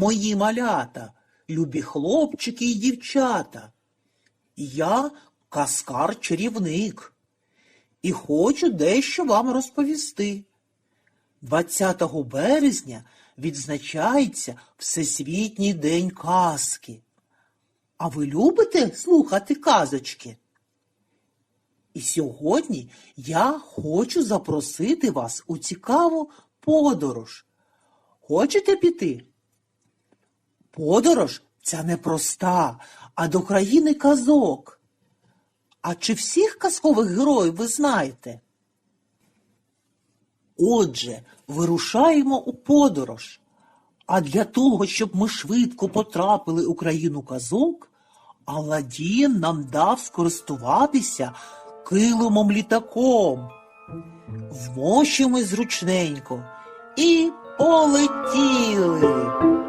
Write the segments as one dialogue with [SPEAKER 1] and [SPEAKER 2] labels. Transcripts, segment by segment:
[SPEAKER 1] мої малята, любі хлопчики і дівчата. Я каскар-чарівник і хочу дещо вам розповісти. 20 березня відзначається Всесвітній день казки. А ви любите слухати казочки? І сьогодні я хочу запросити вас у цікаву подорож. Хочете піти? Подорож ця не проста, а до країни казок. А чи всіх казкових героїв ви знаєте? Отже, вирушаємо у подорож. А для того, щоб ми швидко потрапили у країну казок, Аладдін нам дав скористуватися килимом літаком. Вмощимось зручненько і полетіли.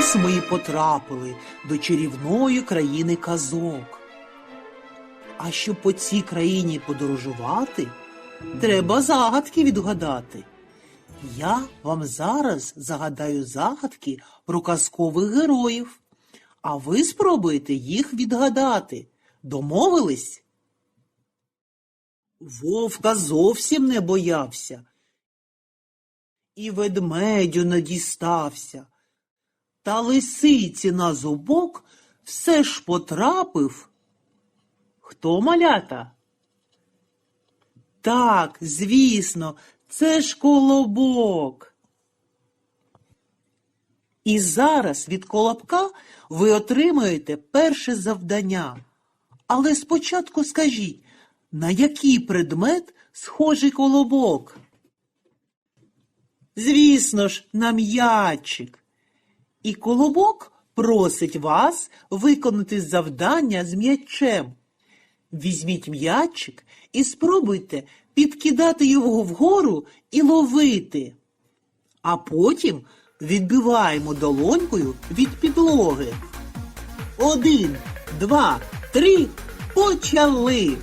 [SPEAKER 1] Ось ми і потрапили до чарівної країни казок. А щоб по цій країні подорожувати, треба загадки відгадати. Я вам зараз загадаю загадки про казкових героїв, а ви спробуєте їх відгадати. Домовились? Вовка зовсім не боявся. І ведмедю не дістався. Та лисиці на зубок все ж потрапив. Хто малята? Так, звісно, це ж колобок. І зараз від колобка ви отримаєте перше завдання. Але спочатку скажіть, на який предмет схожий колобок? Звісно ж, на м'ячик. І колобок просить вас виконати завдання з м'ячем. Візьміть м'ячик і спробуйте підкидати його вгору і ловити. А потім відбиваємо долонькою від підлоги. Один, два, три, почали!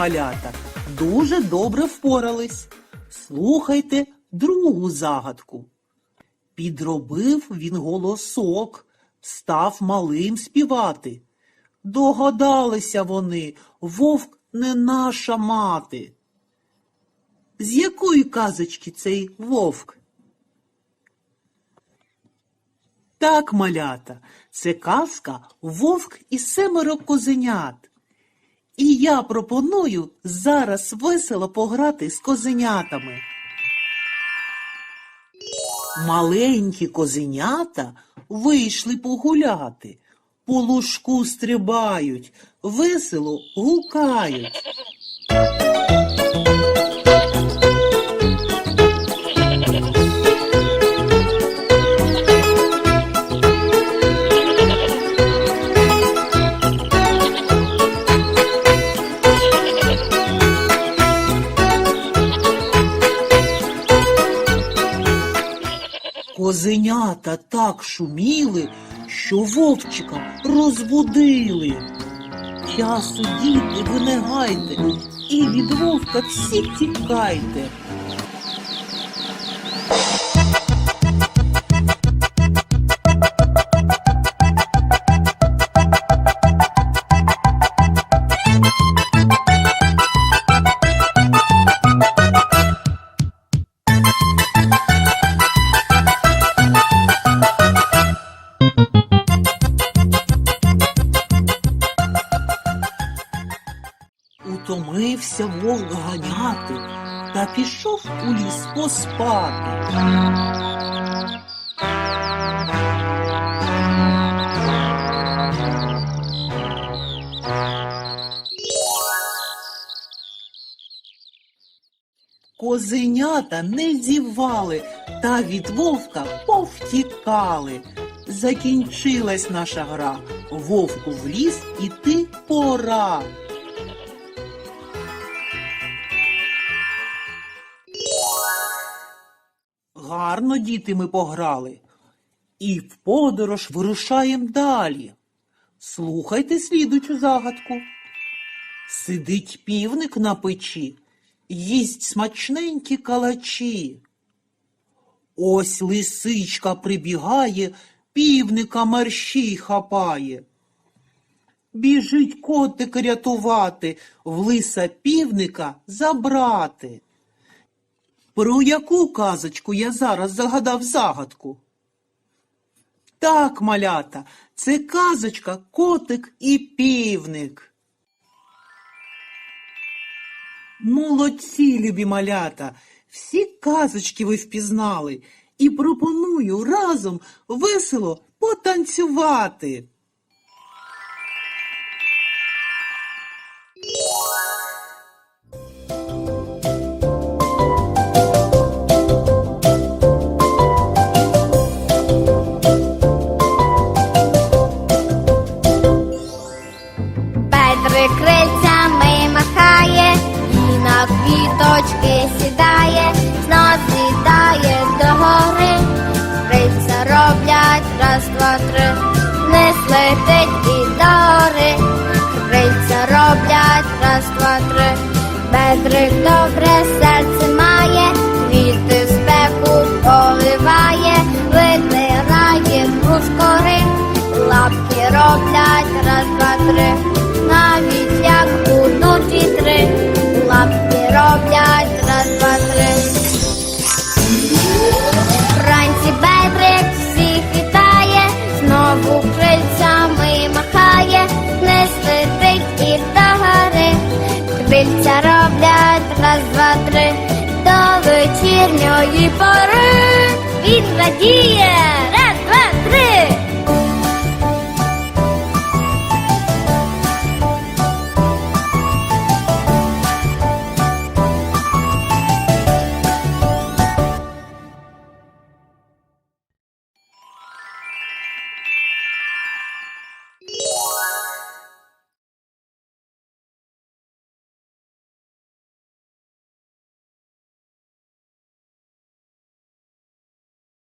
[SPEAKER 1] Малята, дуже добре впорались. Слухайте другу загадку. Підробив він голосок, став малим співати. Догадалися вони, вовк не наша мати. З якої казочки цей вовк? Так, малята, це казка Вовк і семеро козенят. І я пропоную зараз весело пограти з козенятами. Маленькі козенята вийшли погуляти, по лужку стрибають, весело гукають. Козенята так шуміли, що вовчика розбудили. Часу, діти, ви не гайте, і від вовка всі тікайте. Кинувся вовк ганяти та пішов у ліс поспати. Козенята не зівали та від вовка повтікали. Закінчилась наша гра. Вовку в ліс іти пора. Гарно, діти, ми пограли. І в подорож вирушаємо далі. Слухайте слідучу загадку. Сидить півник на печі, їсть смачненькі калачі. Ось лисичка прибігає, півника мерщій хапає. Біжить котик рятувати, в лиса півника забрати. Про яку казочку я зараз загадав загадку? Так, малята, це казочка котик і півник. Молодці, любі малята, всі казочки ви впізнали і пропоную разом весело потанцювати.
[SPEAKER 2] Квіточки сідає, знов сідає до гори. Крильця роблять раз, два, три, не летить і до гори. Крильця роблять раз, два, три. Петрик добре серце має, квіти спеку поливає, витирає брускори, лапки роблять раз, два, три, вечірньої пори. Він радіє.